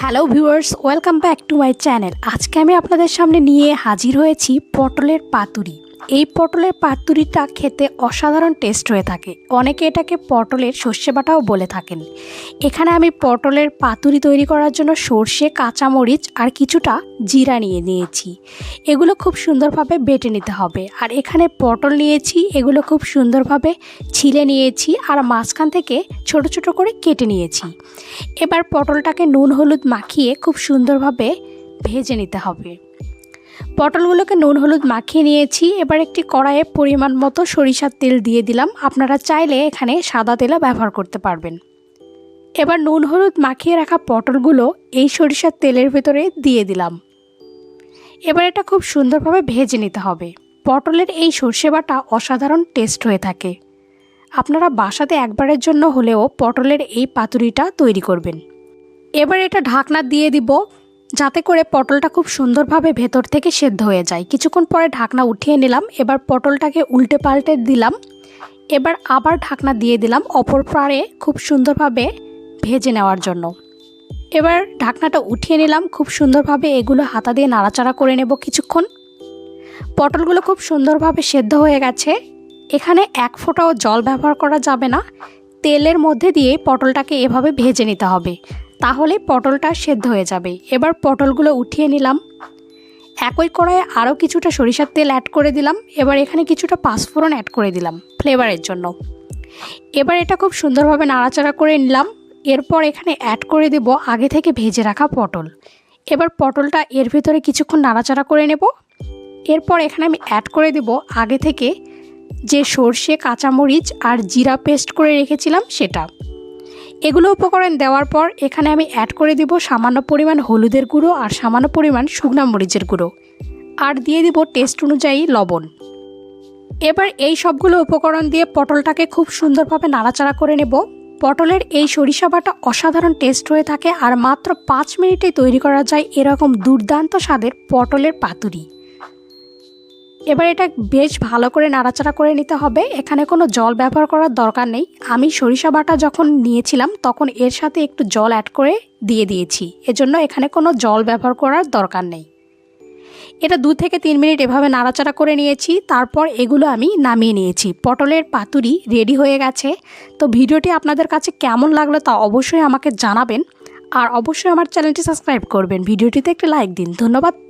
Hello viewers welcome back to my channel আজকে আমি আপনাদের সামনে নিয়ে হাজির হয়েছি পটলের পাতুরি। এই পটলের পাতুরিটা খেতে অসাধারণ টেস্ট হয়ে থাকে। অনেকে এটাকে পটলের সর্ষে বাটাও বলে থাকেন। এখানে আমি পটলের পাতুরি তৈরি করার জন্য সর্ষে, কাঁচামরিচ আর কিছুটা জিরা নিয়ে নিয়েছি। এগুলো খুব সুন্দরভাবে বেটে নিতে হবে। আর এখানে পটল নিয়েছি, এগুলো খুব সুন্দরভাবে ছিলে নিয়েছি আর মাঝখান থেকে ছোট ছোট করে কেটে নিয়েছি। এবার পটলটাকে নুন হলুদ মাখিয়ে খুব সুন্দরভাবে ভেজে নিতে হবে। পটলগুলোকে নুন হলুদ মাখিয়ে নিয়েছি। এবার একটি কড়াইয়ে পরিমাণ মতো সরিষার তেল দিয়ে দিলাম। আপনারা চাইলে এখানে সাদা তেলও ব্যবহার করতে পারবেন। এবার নুন হলুদ মাখিয়ে রাখা পটলগুলো এই সরিষার তেলের ভেতরে দিয়ে দিলাম। এবার এটা খুব সুন্দরভাবে ভেজে নিতে হবে। পটলের এই সর্ষে বাটা অসাধারণ টেস্ট হয়ে থাকে। আপনারা বাসাতে একবারের জন্য হলেও পটলের এই পাতুরিটা তৈরি করবেন। এবার এটা ঢাকনা দিয়ে দিব। যাতে করে পটলটা খুব সুন্দরভাবে ভেতর থেকে সেদ্ধ হয়ে যায়। কিছুক্ষণ পরে ঢাকনা উঠিয়ে নিলাম, এবার পটলটাকে উল্টে পাল্টে দিলাম। এবার আবার ঢাকনা দিয়ে দিলাম অপর পাড়ে খুব সুন্দরভাবে ভেজে নেওয়ার জন্য। এবার ঢাকনাটা উঠিয়ে নিলাম, খুব সুন্দরভাবে এগুলো হাতা দিয়ে নাড়াচাড়া করে নেব কিছুক্ষণ। পটলগুলো খুব সুন্দরভাবে সেদ্ধ হয়ে গেছে। এখানে এক ফোঁটাও জল ব্যবহার করা যাবে না। তেলের মধ্যে দিয়ে পটলটাকে এভাবে ভেজে নিতে হবে। তাহলে পটলটা সেদ্ধ হয়ে যাবে। এবার পটলগুলো উঠিয়ে নিলাম। একই কড়াইয়ে আরও কিছুটা সরিষার তেল অ্যাড করে দিলাম। এবার এখানে কিছুটা পাঁচফোড়ন অ্যাড করে দিলাম ফ্লেভারের জন্য। এবার এটা খুব সুন্দরভাবে নাড়াচাড়া করে নিলাম। এরপর এখানে অ্যাড করে দেব আগে থেকে ভেজে রাখা পটল। এবার পটলটা এর ভিতরে কিছুক্ষণ নাড়াচাড়া করে নেব। এরপর এখানে আমি অ্যাড করে দেব আগে থেকে যে সর্ষে, কাঁচামরিচ আর জিরা পেস্ট করে রেখেছিলাম সেটা। এগুলো উপকরণ দেওয়ার পর এখানে আমি অ্যাড করে দিব সামান্য পরিমাণ হলুদের গুঁড়ো আর সামান্য পরিমাণ শুকনা মরিচের গুঁড়ো। আর দিয়ে দিব টেস্ট অনুযায়ী লবণ। এবার এই সবগুলো উপকরণ দিয়ে পটলটাকে খুব সুন্দরভাবে নাড়াচাড়া করে নেব। পটলের এই সরিষা বাটা অসাধারণ টেস্ট হয়ে থাকে আর মাত্র পাঁচ মিনিটে তৈরি করা যায় এরকম দুর্দান্ত স্বাদের পটলের পাতুরি। এবার এটা বেশ ভালো করে নাড়াচাড়া করে নিতে হবে। এখানে কোনো জল ব্যবহার করার দরকার নেই। আমি সরিষা বাটা যখন নিয়েছিলাম, তখন এর সাথে একটু জল অ্যাড করে দিয়ে দিয়েছি। এজন্য এখানে কোনো জল ব্যবহার করার দরকার নেই। এটা দু থেকে তিন মিনিট এভাবে নাড়াচাড়া করে নিয়েছি। তারপর এগুলো আমি নামিয়ে নিয়েছি। পটলের পাতুরি রেডি হয়ে গেছে। তো ভিডিওটি আপনাদের কাছে কেমন লাগল তা অবশ্যই আমাকে জানাবেন। আর অবশ্যই আমার চ্যানেলটি সাবস্ক্রাইব করবেন। ভিডিওটিতে একটি লাইক দিন। ধন্যবাদ।